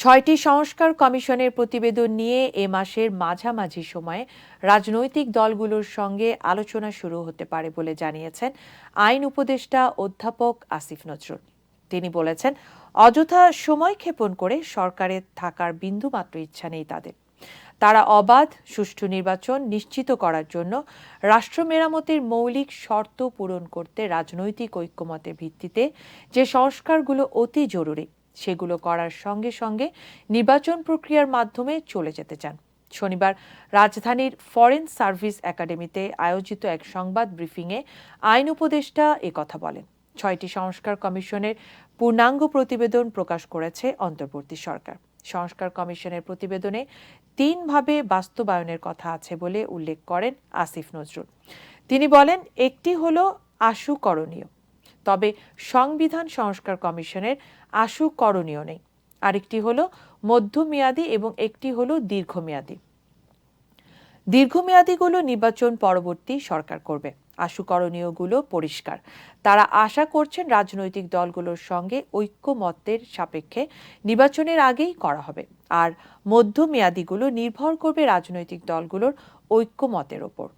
ছয়টি সংস্কার কমিশনের প্রতিবেদন নিয়ে এ মাসের মাঝামাঝি সময়ে রাজনৈতিক দলগুলোর সঙ্গে আলোচনা শুরু হতে পারে বলে জানিয়েছেন আইন উপদেষ্টা অধ্যাপক আসিফ নজরুল। তিনি বলেছেন, অযথা সময় ক্ষেপণ করে সরকারের থাকার বিন্দুমাত্র ইচ্ছা নেই তাদের। তারা অবাধ, সুষ্ঠু নির্বাচন নিশ্চিত করার জন্য রাষ্ট্র মেরামতের মৌলিক শর্ত পূরণ করতে রাজনৈতিক ঐক্যমতের ভিত্তিতে যে সংস্কারগুলো অতি জরুরি সেগুলো করার সঙ্গে সঙ্গে নির্বাচন প্রক্রিয়ার মাধ্যমে চলে যেতে চান। শনিবার রাজধানীর ফরেন সার্ভিস একাডেমিতে আয়োজিত এক সংবাদ ব্রিফিংয়ে আইন উপদেষ্টা কথা বলেন। ছয়টি সংস্কার কমিশনের পূর্ণাঙ্গ প্রতিবেদন প্রকাশ করেছে অন্তর্বর্তী সরকার। সংস্কার কমিশনের প্রতিবেদনে তিনভাবে বাস্তবায়নের কথা আছে বলে উল্লেখ করেন আসিফ নজরুল। তিনি বলেন, একটি হলো আশু করণীয় তবে সংবিধান সংস্কার কমিশনের আশু করণীয় নেই। আরেকটি হলো মধ্যমেয়াদী এবং একটি হলো দীর্ঘমেয়াদী। দীর্ঘমেয়াদীগুলো নির্বাচন পরবর্তী সরকার করবে। আশুকরণীয়গুলো পরিষ্কার। তারা আশা করছেন রাজনৈতিক দলগুলোর সঙ্গে ঐক্যমত্যের সাপেক্ষে নির্বাচনের আগেই করা হবে। আর মধ্যমেয়াদীগুলো নির্ভর করবে রাজনৈতিক দলগুলোর ঐক্যমতের ওপর।